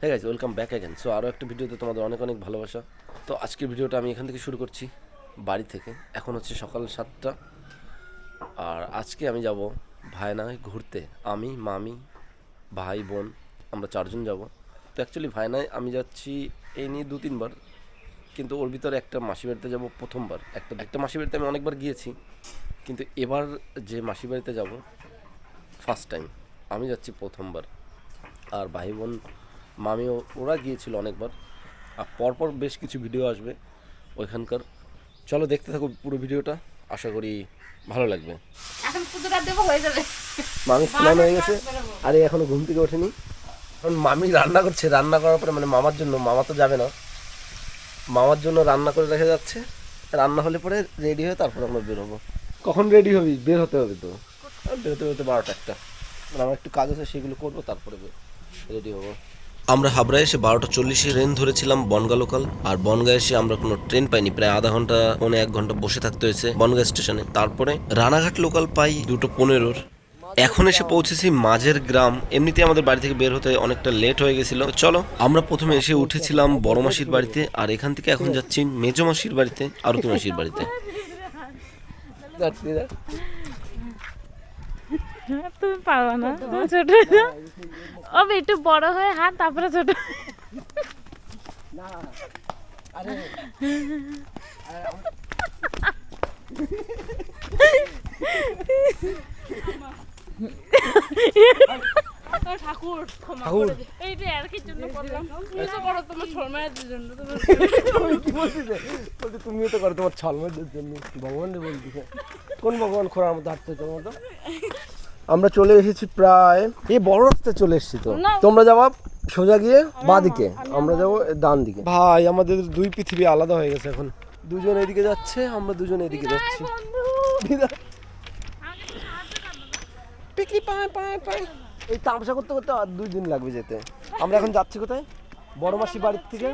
হ্যাঁ guys welcome back again so আরও একটা ভিডিওতে তোমাদের অনেক অনেক ভালোবাসা। তো আজকের ভিডিওটা আমি এখান থেকে শুরু করছি বাড়ি থেকে। এখন হচ্ছে সকাল সাতটা। আর আজকে আমি যাব ভায়নায় ঘুরতে। আমি, মামি, ভাই, বোন, আমরা চারজন যাব। তো অ্যাকচুয়ালি ভায়নায় আমি যাচ্ছি এই নিয়ে দু, তিনবার। কিন্তু ওর ভিতরে একটা মাসি বাড়িতে যাব প্রথমবার। একটা একটা মাসি বাড়িতে আমি অনেকবার গিয়েছি। কিন্তু এবার যে মাসি বাড়িতে যাব ফার্স্ট টাইম আমি যাচ্ছি প্রথমবার। আর ভাই, বোন মামিও ওরা গিয়েছিল অনেকবার। আর পরপর বেশ কিছু ভিডিও আসবে ওইখানকার। চলো দেখতে থাকো পুরো ভিডিওটা আশা করি ভালো লাগবে। এখন পুজোটা দেবো হয়ে যাবে। মামি স্নান হয়ে গেছে। আরে এখনও ঘুম থেকে ওঠেনি। এখন মামি রান্না করছে রান্না করার পরে মানে মামার জন্য মামা তো যাবে না। মামার জন্য রান্না করে রেখে যাচ্ছে। রান্না হলে পরে রেডি হয়ে তারপর আমরা বেরোবো। কখন রেডি হবি? বের হতে হবে তো। বেরোতে বেরোতে বারোটা একটা। মানে আমার একটু কাজ আছে সেগুলো করব তারপরে রেডি হব। আমরা হাবড়ায় এসে বারোটা চল্লিশে ট্রেন ধরেছিলাম বনগা লোকাল আর বনগা এসে আমরা কোনো ট্রেন পাইনি। প্রায় আধা ঘণ্টা, পৌনে এক ঘণ্টা বসে থাকতে হয়েছে বনগা স্টেশনে তারপরে রানাঘাট লোকাল পাই দুটো পনেরোর। এখন এসে পৌঁছেছি মাঝের গ্রাম। এমনিতে আমাদের বাড়ি থেকে বের হতে অনেকটা লেট হয়ে গেছিল। চলো, আমরা প্রথমে এসে উঠেছিলাম বড় মাসির বাড়িতে, আর এখান থেকে এখন যাচ্ছি মেজো মাসির বাড়িতে, আরতি মাসির বাড়িতে। তুমি পারো না? ছোট ও একটু বড় হয়ে হাত তারপরে ছোট। ঠাকুর ক্ষমা ঠাকুর। করে দিও। এইটা আর কি জন্য করলাম? তুমি তো করো তোমার শর্মায়ের জন্য। তোমার কি বলছিস বলছি তুমিও তো করো তোমার ছলমের জন্য। ভগবান বলছিস কোন ভগবান খোঁড়ার মধ্যে হাঁটতে তোর মতো আমরা চলে এসেছি প্রায় এই বড় রাস্তায় চলে এসেছি তো। তোমরা যাবা সোজা গিয়ে বাঁ দিকে। আমরা যাব ডান দিকে। ভাই আমাদের দুই পৃথিবী আলাদা হয়ে গেছে এখন। দুজন এদিকে যাচ্ছে আমরা দুজন এদিকে যাচ্ছি। বিদায়। পিকনি পায় পায় পায়। এই তামসা করতে করতে আর দুই দিন লাগবে যেতে। আমরা এখন যাচ্ছি কোথায়? বড় মাসি বাড়ির থেকে।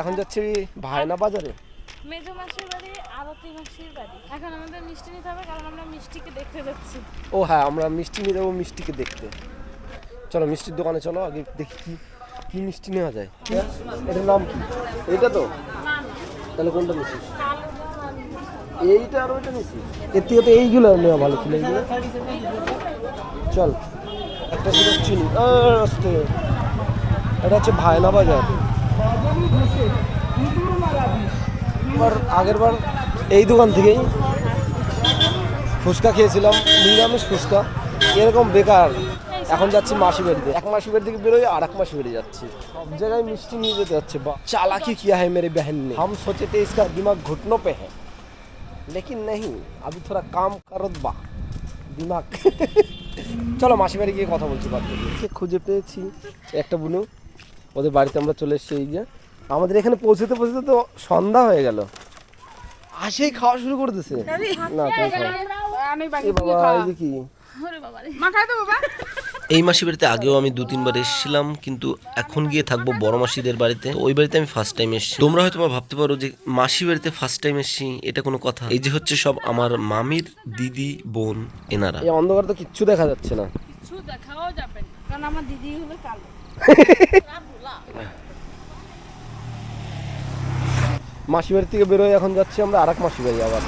এখন যাচ্ছি ভায়না বাজারে। মেজো মাসির বাড়ি আরতি মাসির বাড়ি। এখন আমাদের মিষ্টি নিতে হবে কারণ আমরা মিষ্টিকে দেখতে যাচ্ছি। ও হ্যাঁ আমরা মিষ্টি নিয়ে যাব মিষ্টিকে দেখতে। চলো মিষ্টির দোকানে চলো আগে দেখি কি কি মিষ্টি নেওয়া যায়। এটার নাম কি? এইটা তো? তাহলে কোনটা নিছিস? এইটা আর ওইটা এর থেকে তো এইগুলো নেওয়া ভালো ছিল এইগুলো। চল একটা ছিল চিনি। আস্তে। এটা হচ্ছে ভায়না বাজার। এবার আগের বার এই দোকান থেকেই ফুচকা খেয়েছিলাম নিরামিষ ফুচকা এরকম বেকার এখন যাচ্ছি মাসি বাড়িতে এক মাসি বাড়ি থেকে বেরোয় আর এক মাসি বাড়ি যাচ্ছি সব জায়গায় মিষ্টি নিয়ে যেতে হচ্ছে বা চালাকি किया है मेरे बहन ने हम सोचे थे इसका दिमाग घुटनों पे है लेकिन नहीं अभी थोड़ा काम करो बा दिमाग চলো মাসি বাড়ি গিয়ে কথা বলছি বাদ দিয়ে খুঁজে পেয়েছি একটা বুনু ওদের বাড়িতে আমরা চলে এসেছি এই যে আমাদের এখানে পৌঁছতে পৌঁছতে তো সন্ধ্যা হয়ে গেল। আসেই খাওয়া শুরু করে দিছে। না বাবা এই কি? এই মাসি বাড়িতে আগেও আমি দু তিনবার এসেছিলাম কিন্তু এখন গিয়ে থাকব বড় মাসিদের বাড়িতে। ওই বাড়িতে আমি ফার্স্ট টাইম এসেছি। তোমরা হয়তো বা ভাবতে পারো যে মাসি বাড়িতে ফার্স্ট টাইম এসেছি এটা কোনো কথা। এই যে হচ্ছে সব আমার মামির দিদি বোন এনারা। এই অন্ধকার তো কিচ্ছু দেখা যাচ্ছে না। কিছু দেখাও যাবে না কারণ আমার দিদি হলো কালো। মাসি বাড়ি থেকে বেরোয় এখন যাচ্ছি আমরা আরেক মাসি বাড়ি আবার।